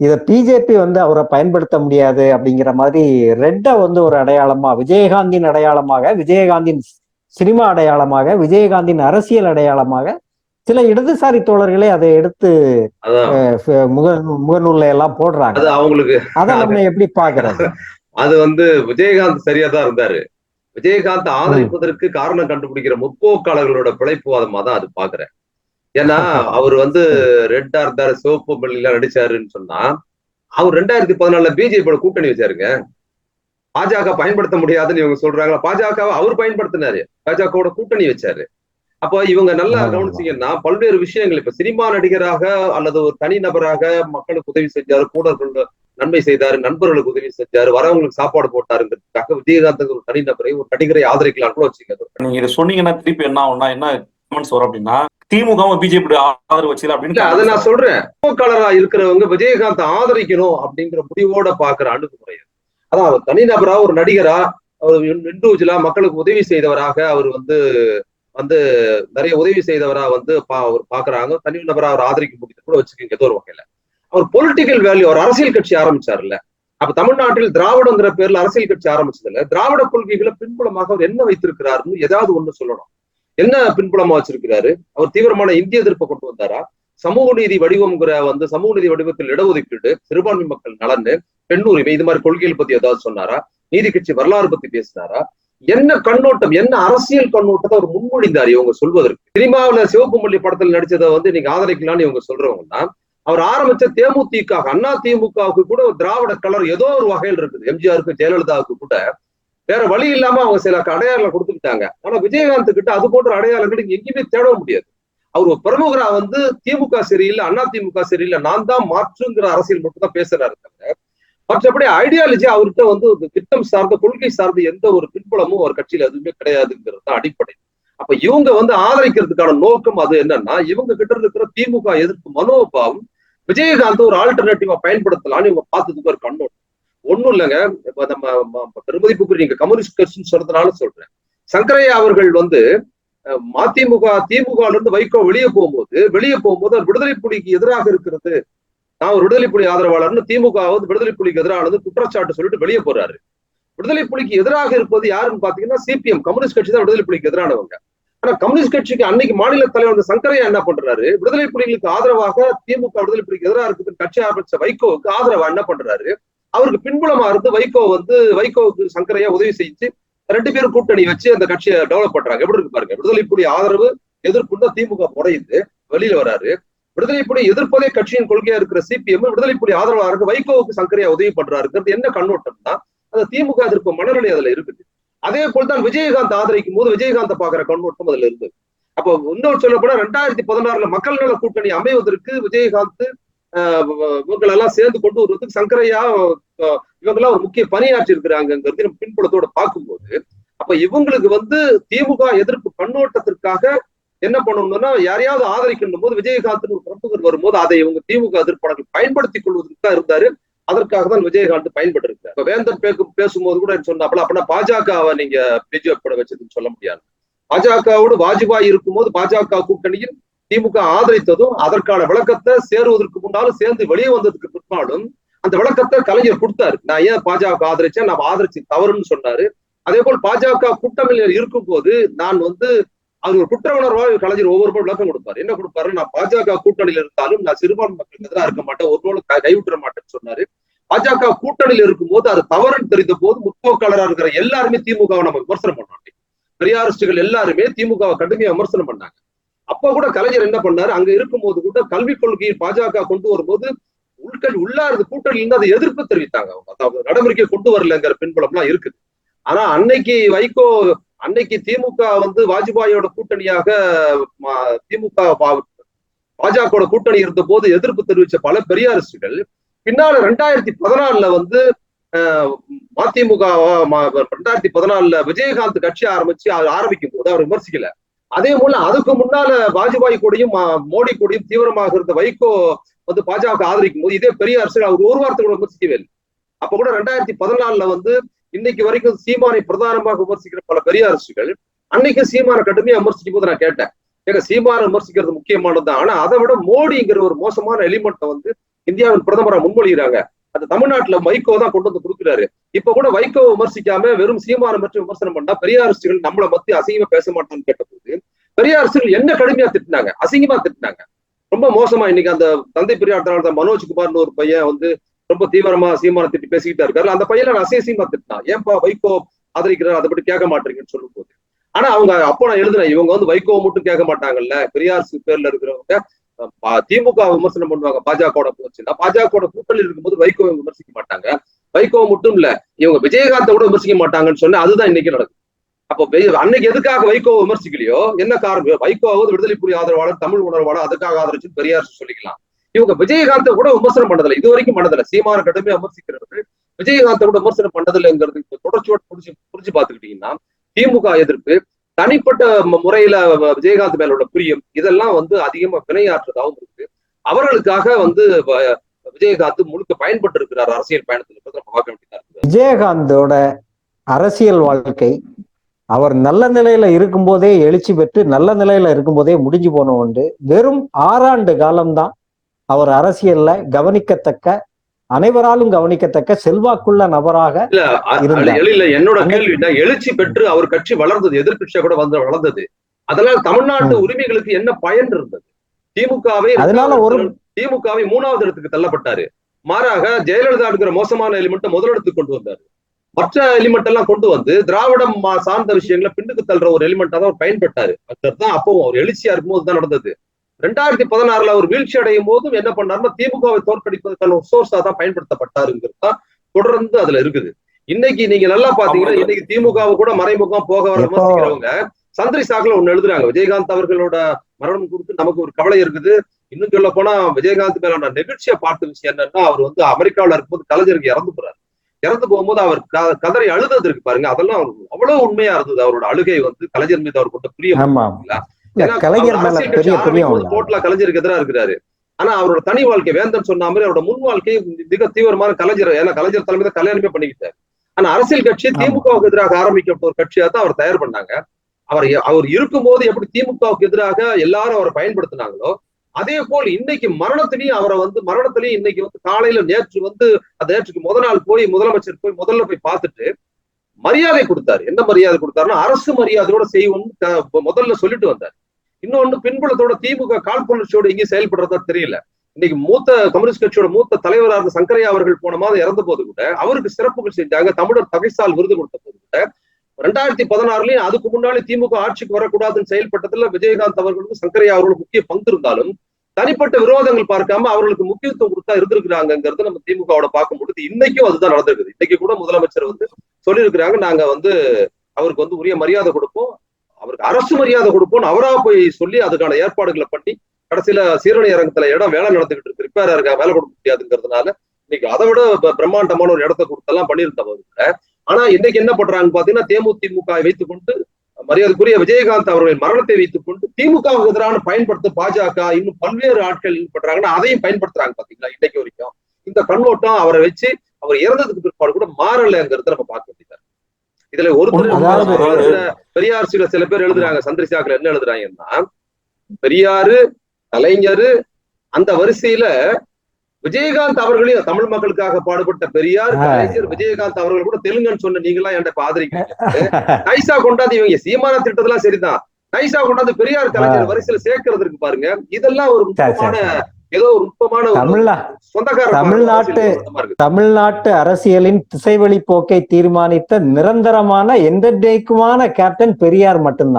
இத பிஜேபி வந்து அவரை பயன்படுத்த முடியாது அப்படிங்கிற மாதிரி ரெட்டை வந்து ஒரு அடையாளமா விஜயகாந்தின் அடையாளமாக விஜயகாந்தின் சினிமா அடையாளமாக விஜயகாந்தின் அரசியல் அடையாளமாக சில இடதுசாரி தோழர்களே அதை எடுத்து முக முகநூல்ல எல்லாம் போடுறாங்க. அது அவங்களுக்கு. அதை நம்ம எப்படி பாக்குறது அது வந்து விஜயகாந்த் சரியா தான் இருந்தாரு. விஜயகாந்த் ஆதரிப்பதற்கு காரணம் கண்டுபிடிக்கிற முற்போக்காளர்களோட பிழைப்புவாதமா தான் அது பாக்குறேன் ஏன்னா அவர் வந்து ரெட்டா இருந்தாரு சிவப்பு பள்ளியில நடிச்சாருன்னு சொன்னா அவர் ரெண்டாயிரத்தி பதினாலுல பிஜேபியோட கூட்டணி வச்சாருங்க. பாஜக பயன்படுத்த முடியாதுன்னு இவங்க சொல்றாங்களா பாஜகவை அவர் பயன்படுத்தினாரு. பாஜகவோட கூட்டணி வச்சாரு. அப்போ இவங்க நல்லா. கவனிச்சீங்கன்னா பல்வேறு விஷயங்கள் இப்ப சினிமா நடிகராக அல்லது ஒரு தனி நபராக மக்களுக்கு உதவி செஞ்சாரு கூட நன்மை செய்தாரு நண்பர்களுக்கு உதவி செஞ்சாரு வரவங்களுக்கு சாப்பாடு போட்டாருங்கிறதுக்காக விஜயகாந்த் ஒரு தனி நபரை ஒரு நடிகரை ஆதரிக்கலாம் கூட வச்சுங்க நீங்க சொன்னீங்கன்னா திருப்பி என்ன ஆகும்னா என்ன கமெண்ட்ஸ் வரும் அப்படின்னா திமுக பிஜேபி ஆதரவு வச்சுல இல்ல அதை நான் அப்படின்னு சொல்றேன். முற்போக்காளரா இருக்கிறவங்க விஜயகாந்த் ஆதரிக்கணும் அப்படிங்கிற முடிவோட பாக்குற அணுகுமுறை அது. அதான் அவர் தனிநபரா ஒரு நடிகரா அவர் இண்டிவிஜுவலா மக்களுக்கு உதவி செய்தவராக அவர் வந்து வந்து நிறைய உதவி செய்தவரா வந்து பா- அவர் பாக்குறாங்க தனி நபரா அவர் ஆதரிக்க முடியுது கூட வச்சுக்கோங்க ஏதோ ஒரு வகையில. அவர் பொலிட்டிக்கல் வேல்யூ அவர் அரசியல் கட்சி ஆரம்பிச்சாருல்ல. அப்ப தமிழ்நாட்டில் திராவிடங்கிற பேர்ல அரசியல் கட்சி ஆரம்பிச்சதுல திராவிட கொள்கைகளை பின்புலமாக அவர் என்ன வைத்திருக்கிறாருன்னு ஏதாவது ஒண்ணு சொல்லணும். என்ன பின்புலமா வச்சிருக்கிறாரு? அவர் தீவிரமான இந்திய எதிர்ப்பை கொண்டு வந்தாரா? சமூக நீதி வடிவம்ங்கிற வந்து சமூக நீதி வடிவத்தில் இடஒதுக்கீடு சிறுபான்மை மக்கள் நலன்னு பெண் உரிமை இது மாதிரி கொள்கைகள் பத்தி ஏதாவது சொன்னாரா? நீதி கட்சி வரலாறு பத்தி பேசினாரா? என்ன கண்ணோட்டம் என்ன அரசியல் கண்ணோட்டத்தை அவர் முன்மொழிந்தார் இவங்க சொல்வதற்கு? சினிமாவில சிவப்பு மல்லி படத்தில் நடிச்சதை வந்து நீங்க ஆதரிக்கலாம்னு இவங்க சொல்றவங்கன்னா அவர் ஆரம்பிச்ச தேமுதிக அண்ணா திமுகவுக்கு கூட ஒரு திராவிட கலர் ஏதோ ஒரு வகையில் இருக்குது. எம்ஜிஆருக்கு ஜெயலலிதாவுக்கு கூட வேற வழி இல்லாம அவங்க சில அடையாளம் கொடுத்துக்கிட்டாங்க. ஆனா விஜயகாந்த் கிட்ட அது போன்ற அடையாளங்கள் எங்கேயுமே தேட முடியாது. அவர் பிரமுகரா வந்து திமுக சரியில்லை அண்ணா திமுக சரியில்லை நான் தான் மாற்றுங்கிற அரசியல் மட்டும் தான் பேசுறாரு தவிர மற்றபடி ஐடியாலஜி அவர்கிட்ட வந்து திட்டம் சார்ந்த கொள்கை சார்ந்த எந்த ஒரு பின்புலமும் ஒரு கட்சியில எதுவுமே கிடையாதுங்கிறது தான் அடிப்படை. அப்ப இவங்க வந்து ஆதரிக்கிறதுக்கான நோக்கம் அது என்னன்னா இவங்க கிட்ட இருக்கிற திமுக எதிர்ப்பு மனோபாவம் விஜயகாந்த் ஒரு ஆல்டர்னேட்டிவா பயன்படுத்தலாம்னு இவங்க பார்த்ததுக்கு ஒரு கண்ணோட்டம். ஒண்ணும் இல்லைங்க. நம்ம பெருமதிப்புக்குரிய நீங்க கம்யூனிஸ்ட் கட்சின்னு சொல்றதுனால சொல்றேன். சங்கரையா அவர்கள் வந்து மதிமுக திமுக இருந்து வைகோ வெளியே போகும்போது வெளியே போகும்போது அவர் விடுதலை புலிக்கு எதிராக இருக்கிறது. நான் ஒரு விடுதலை புலி ஆதரவாளர்னு திமுக வந்து விடுதலை புலிக்கு எதிரானது குற்றச்சாட்டு சொல்லிட்டு வெளியே போறாரு. விடுதலை புலிக்கு எதிராக இருப்பது யாருன்னு பாத்தீங்கன்னா சிபிஎம். கம்யூனிஸ்ட் கட்சி தான் விடுதலை புலிக்கு எதிரானவங்க. ஆனா கம்யூனிஸ்ட் கட்சிக்கு அன்னைக்கு மாநில தலைவர் வந்து சங்கரையா என்ன பண்றாரு? விடுதலை புலிகளுக்கு ஆதரவாக திமுக விடுதலை புலிக்கு எதிராக இருக்குது கட்சி ஆரம்பிச்ச வைகோவுக்கு ஆதரவா என்ன பண்றாரு? அவருக்கு பின்புலமா இருந்து வைகோ வந்து வைகோவுக்கு சங்கரையா உதவி செஞ்சு ரெண்டு பேரும் கூட்டணி வச்சு அந்த கட்சியை டெவலப் பண்றாங்க. எப்படி இருக்கு பாருங்க. விடுதலை புலி ஆதரவு எதிர்ப்புன்னு தான் திமுக முறையுது வெளியில வராரு. விடுதலை புலி எதிர்ப்பதே கட்சியின் கொள்கையா இருக்கிற சிபிஎம் விடுதலை புலி ஆதரவா இருக்கு வைகோவுக்கு சங்கரையா உதவி பண்றாருங்கிறது என்ன கண்ணோட்டம்னா அந்த திமுக எதிர்ப்பு மனநிலை அதுல இருக்குது. அதே போல் தான் விஜயகாந்த் ஆதரிக்கும் போது விஜயகாந்த் பாக்குற கண்ணோட்டம் அதுல இருந்தது அப்போ இன்னொரு சொல்ல போனா ரெண்டாயிரத்தி பதினாறுல மக்கள் நல கூட்டணி அமைவதற்கு விஜயகாந்த் ஆஹ் எல்லாம் சேர்ந்து கொண்டு வருவதற்கு சங்கரையா இவங்க எல்லாம் ஒரு முக்கிய பணியாற்றி இருக்கிறாங்கிறது நம்ம பின்புலத்தோட பார்க்கும்போது அப்ப இவங்களுக்கு வந்து திமுக எதிர்ப்பு கண்ணோட்டத்திற்காக என்ன பண்ணணும்னா யாரையாவது ஆதரிக்கணும் போது விஜயகாந்த் ஒரு பிரமுகர் வரும்போது அதை இவங்க திமுக எதிர்ப்பாளர்கள் பயன்படுத்திக் கொள்வதற்கு தான் இருந்தாரு. அதற்காக தான் விஜயகாந்த் பயன்பட்டு இருக்காரு இப்ப வேந்தர் பேக்கும் பேசும்போது கூட சொன்னாப்புல அப்படின்னா பாஜகவை நீங்க பிஜேபி பட வச்சதுன்னு சொல்ல முடியாது. பாஜகவோடு வாஜ்பாய் இருக்கும்போது பாஜக கூட்டணியில் திமுக ஆதரித்ததும் அதற்கான விளக்கத்தை சேருவதற்கு முன்னாலும் சேர்ந்து வெளியே வந்ததுக்கு பிற்பாலும் அந்த விளக்கத்தை கலைஞர் கொடுத்தாரு. நான் ஏன் பாஜக ஆதரிச்சேன்? நான் ஆதரிச்சு தவறுன்னு சொன்னாரு. அதே போல் பாஜக கூட்டணியில் இருக்கும் போது நான் வந்து அது ஒரு குற்ற உணர்வாக கலைஞர் ஒவ்வொரு விளக்கம் கொடுப்பாரு. என்ன கொடுப்பாரு நான் பாஜக கூட்டணியில் இருந்தாலும் நான் சிறுபான்மை மக்களுக்கு எதிராக இருக்க மாட்டேன். ஒரு நாள் கைவிட்டுற மாட்டேன்னு சொன்னாரு. பாஜக கூட்டணியில் இருக்கும் போது அது தவறுன்னு தெரிந்த போது முற்போக்காளராக இருக்கிற எல்லாருமே திமுகவை நம்ம விமர்சனம் பண்ணாங்க. பெரியாரிஸ்டுகள் எல்லாருமே திமுகவை கடுமையா விமர்சனம் பண்ணாங்க. அப்ப கூட கலைஞர் என்ன பண்ணாரு? அங்க இருக்கும்போது கூட கல்விக் கொள்கையை பாஜக கொண்டு வரும்போது உள்கல் உள்ளாரது கூட்டணியில இருந்து அதை எதிர்ப்பு தெரிவித்தாங்க அவங்க. அதாவது நடைமுறைக்கு கொண்டு வரலங்கிற பின்புலம்லாம் இருக்குது. ஆனா அன்னைக்கு வைகோ அன்னைக்கு திமுக வந்து வாஜ்பாயோட கூட்டணியாக திமுக பாஜகவோட கூட்டணி இருந்த போது எதிர்ப்பு தெரிவிச்ச பல பெரியாரிஸ்டுகள் பின்னால ரெண்டாயிரத்தி பதினாலுல வந்து மதிமுக ரெண்டாயிரத்தி பதினாலுல விஜயகாந்த் கட்சி ஆரம்பிச்சு அது ஆரம்பிக்கும் போது அவர் விமர்சிக்கல. அதே போல அதுக்கு முன்னால வாஜ்பாய் கூடயும் மோடி கூடயும் தீவிரமாக இருந்த வைகோ வந்து பாஜக ஆதரிக்கும் போது இதே பெரிய அரசு அவர் ஒரு வார்த்தை கூட விமர்சிக்கவே இல்லை. அப்ப கூட ரெண்டாயிரத்தி பதினாலுல வந்து இன்னைக்கு வரைக்கும் சீமானை பிரதானமாக விமர்சிக்கிற பல பெரிய அரசுகள் அன்னைக்கு சீமான கடுமையா விமர்சிக்கும் போது நான் கேட்டேன். ஏங்க சீமான விமர்சிக்கிறது முக்கியமானது தான் ஆனா அதை விட மோடிங்கிற ஒரு மோசமான எலிமெண்ட்டை வந்து இந்தியாவின் பிரதமரை முன்மொழிகிறாங்க. அந்த தமிழ்நாட்டுல வைகோ தான் கொண்டு வந்து கொடுக்குறாரு. இப்ப கூட வைகோ விமர்சிக்காம வெறும் சீமானம் பற்றி விமர்சனம் பண்ணா பெரியாரிஸ்டுகள் நம்மளை பத்தி அசிங்கமா பேச மாட்டான்னு கேட்டபோது பெரியாரிஸ்டுகள் என்ன கடுமையா திட்டினாங்க? அசிங்கமா திட்டினாங்க. ரொம்ப மோசமா இன்னைக்கு அந்த தந்தை பெரியார் தலைவர் மனோஜ் குமார்னு ஒரு பையன் வந்து ரொம்ப தீவிரமா சீமான திட்டி பேசிக்கிட்டா இருக்காரு. அந்த பையனை நான் அசிங்கமா திட்டினான். ஏன்பா வைகோ ஆதரிக்கிறார்? அதை பற்றி கேட்க மாட்டீங்கன்னு சொல்லும் போது ஆனா அவங்க அப்போ நான் எழுதுனேன் இவங்க வந்து வைகோவை மட்டும் கேட்க மாட்டாங்கல்ல. பெரியார் பேர்ல இருக்கிறவங்க. திமுக விமர்சனம் பண்ணுவாங்க பாஜகவோட போச்சுன்னா பாஜகவோட கூட்டணி இருக்கும்போது வைகோவை விமர்சிக்க மாட்டாங்க. வைகோ மட்டும் இல்ல இவங்க விஜயகாந்த கூட விமர்சிக்க மாட்டாங்கன்னு சொன்னா அதுதான் இன்னைக்கு நடக்குது. அப்போ அன்னைக்கு எதுக்காக வைகோ விமர்சிக்கலையோ என்ன காரணம்? வைகோவது விடுதலை புலி ஆதரவாளர் தமிழ் உணர்வாளர் அதுக்காக ஆதரிச்சு பெரியார் சொல்லிக்கலாம். இவங்க விஜயகாந்த கூட விமர்சனம் பண்ணதில்லை. இது வரைக்கும் பண்ணதில்லை. சீமான கடுமையா விமர்சிக்கிறவர்கள் விஜயகாந்த கூட விமர்சனம் பண்ணதில்லைங்கிறது தொடர்ச்சியோட புரிஞ்சு புரிஞ்சு பாத்துக்கிட்டீங்கன்னா திமுக எதிர்ப்பு தனிப்பட்ட முறையில விஜயகாந்த் மேலோட பிரியம் இதெல்லாம் வந்து அதிகமா வினையாற்றுறதாகவும் இருக்கு. அவர்களுக்காக வந்து விஜயகாந்த் முழுக்க பயன்பட்டு இருக்கிறார் அரசியல் பயணத்துல பார்க்க வேண்டியதா விஜயகாந்தோட அரசியல் வாழ்க்கை அவர் நல்ல நிலையில இருக்கும்போதே எழுச்சி பெற்று நல்ல நிலையில இருக்கும்போதே முடிஞ்சு போன உண்டு வெறும் ஆறாண்டு காலம்தான் அவர் அரசியல்ல கவனிக்கத்தக்க அனைவராலும் கவனிக்கத்தக்க செல்வாக்குள்ள நபராக இல்ல என்னோட கேள்வி எழுச்சி பெற்று அவர் கட்சி வளர்ந்தது எதிர்கட்சியா கூட வந்து வளர்ந்தது. அதனால தமிழ்நாட்டு. உரிமைகளுக்கு என்ன பயன் இருந்தது? திமுகவை அதனால ஒரு- திமுகவை மூணாவது இடத்துக்கு தள்ளப்பட்டாரு. மாறாக ஜெயலலிதா இருக்கிற மோசமான எலிமெண்ட் முதலிடத்துக்கு கொண்டு வந்தாரு. மற்ற எலிமெண்ட் எல்லாம் கொண்டு வந்து திராவிடம் சார்ந்த விஷயங்களை பின்னுக்கு தள்ளுற ஒரு எலிமெண்டா தான் அவர் பயன்பட்டாரு. அதுதான் அப்பவும் அவர் எழுச்சியா இருக்கும்போது தான் நடந்தது. ரெண்டாயிரத்தி பதினாறுல அவர் வீழ்ச்சி அடையும் போதும் என்ன பண்ணாருன்னா திமுகவை தோற்கடிப்பதற்கான ஒரு சோர்ஸா தான் பயன்படுத்தப்பட்டாருங்கிறது தான் தொடர்ந்து அதுல இருக்குது. இன்னைக்கு நீங்க நல்லா பாத்தீங்கன்னா. இன்னைக்கு திமுகவை கூட மறைமுகம் போக வர எப்போ- விமர்சிக்கிறவங்க சந்திரி சாக்குல ஒண்ணு எழுதுறாங்க. விஜயகாந்த் அவர்களோட மரணம் குறித்து நமக்கு ஒரு கவலை இருக்குது. இன்னும் சொல்ல போனா விஜயகாந்த் மேலான நெகிழ்ச்சியா பார்த்த விஷயம் என்னன்னா அவர் வந்து அமெரிக்காவுல இருக்கும்போது கலைஞருக்கு இறந்து போறாரு. இறந்து போகும்போது அவர் கதறி அழுதது இருக்கு பாருங்க. அதெல்லாம் அவ்வளவு உண்மையா இருந்தது. அவரோட அழுகை வந்து கலைஞர் மீது அவர் கொண்ட பிரியம். கலைஞர் மேல பெரிய டோட்டலா கலைஞருக்கு எதிராக இருக்கிறாரு. ஆனா அவரோட தனி வாழ்க்கை வேந்தன் சொன்ன மாதிரி அவரோட முன் வாழ்க்கை மிக தீவிரமான கலைஞர் ஏன்னா கலைஞர் தலைமையில கல்யாணமே பண்ணிக்கிட்டார். ஆனா அரசியல் கட்சி. திமுகவுக்கு எதிராக ஆரம்பிக்கப்பட்ட ஒரு கட்சியா தான் அவர் தயார் பண்ணாங்க. அவர் அவர் இருக்கும்போது எப்படி திமுகவுக்கு எதிராக எல்லாரும் அவரை பயன்படுத்தினாங்களோ அதே போல் இன்னைக்கு மரணத்திலையும் அவரை வந்து மரணத்திலையும் இன்னைக்கு வந்து காலையில நேற்று வந்து அந்த நேற்றுக்கு முத நாள் போய் முதலமைச்சர் போய் முதல்ல போய் பார்த்துட்டு மரியாதை கொடுத்தாரு. என்ன மரியாதை கொடுத்தாருன்னா அரசு மரியாதையோட செய்வோம்னு முதல்ல சொல்லிட்டு வந்தார். இன்னொன்னு பின்புலத்தோட திமுக காழ்ப்புணர்ச்சியோட எங்கேயும் செயல்படுறதா தெரியல. இன்னைக்கு மூத்த கம்யூனிஸ்ட் கட்சியோட மூத்த தலைவராக சங்கரையா அவர்கள் போன மாதம் இறந்த போது கூட அவருக்கு சிறப்புகள் செஞ்சாங்க. தமிழர் தகைசால் விருது கொடுத்த போது கூட ரெண்டாயிரத்தி பதினாறுலயும் அதுக்கு முன்னாடி திமுக ஆட்சிக்கு வரக்கூடாதுன்னு செயல்பட்டதுல விஜயகாந்த் அவர்களுக்கு சங்கரையா அவர்களுக்கு முக்கிய பங்கு இருந்தாலும் தனிப்பட்ட விரோதங்கள் பார்க்காம அவர்களுக்கு முக்கியத்துவம் கொடுத்தா இருந்திருக்கிறாங்கிறது நம்ம திமுகவோட பார்க்கும்போது இன்னைக்கும் அதுதான் நடந்திருக்குது. இன்னைக்கு கூட முதலமைச்சர் வந்து சொல்லியிருக்கிறாங்க. நாங்க வந்து அவருக்கு வந்து உரிய மரியாதை கொடுப்போம். அவருக்கு அரசு மரியாதை கொடுப்போம் அவரா போய் சொல்லி அதுக்கான ஏற்பாடுகளை பண்ணி கடைசியில சீரணி அரங்கத்துல இடம் வேலை நடந்துகிட்டு இருக்கு. ரிப்பேரா இருக்கா வேலை கொடுக்க முடியாதுங்கிறதுனால இன்னைக்கு அதை விட பிரம்மாண்டமான ஒரு இடத்த கொடுத்தெல்லாம் பண்ணியிருந்தவர் கூட ஆனா இன்னைக்கு என்ன பண்றாங்க பாத்தீங்கன்னா தேமுதிமுக வைத்துக் கொண்டு மரியாதைக்குரிய விஜயகாந்த் அவர்களின் மரணத்தை வைத்துக் கொண்டு திமுகவுக்கு எதிரான பயன்படுத்த பாஜக இன்னும் பல்வேறு ஆட்கள் பண்றாங்கன்னா அதையும் பயன்படுத்துறாங்க பாத்தீங்களா? இன்னைக்கு வரைக்கும். இந்த கண்ணோட்டம் அவரை வச்சு அவர் இறந்ததுக்கு பிற்பாடு கூட மாறலைங்கிறத நம்ம பார்க்க முடியும் இதுல ஒருத்தர் பெரியார் சில சில பேர் எழுதுறாங்க. சந்திரசாக்கர் என்ன எழுதுறாங்கன்னா பெரியாரு கலைஞரு அந்த வரிசையில விஜயகாந்த் அவர்களையும் தமிழ் மக்களுக்காக பாடுபட்ட பெரியார். கலைஞர் விஜயகாந்த் அவர்கள் கூட தெலுங்குன்னு சொன்ன நீங்களாம் என்கிட்ட ஆதரிக்கிறீங்க? நைசா கொண்டாந்து இவங்க சீமான திட்டத்தெல்லாம் சரிதான். நைசா கொண்டாந்து பெரியார் கலைஞர் வரிசையில சேர்க்கறதுக்கு பாருங்க. இதெல்லாம் ஒரு சரி. ஏதோ ஒரு நுட்பமான தமிழ்நாட்டு- தமிழ்நாட்டு அரசியலின் திசைவழி போக்கை தீர்மானித்த நிரந்தரமான எந்தெந்தைக்குமான கேப்டன் பெரியார் மட்டும்தான்.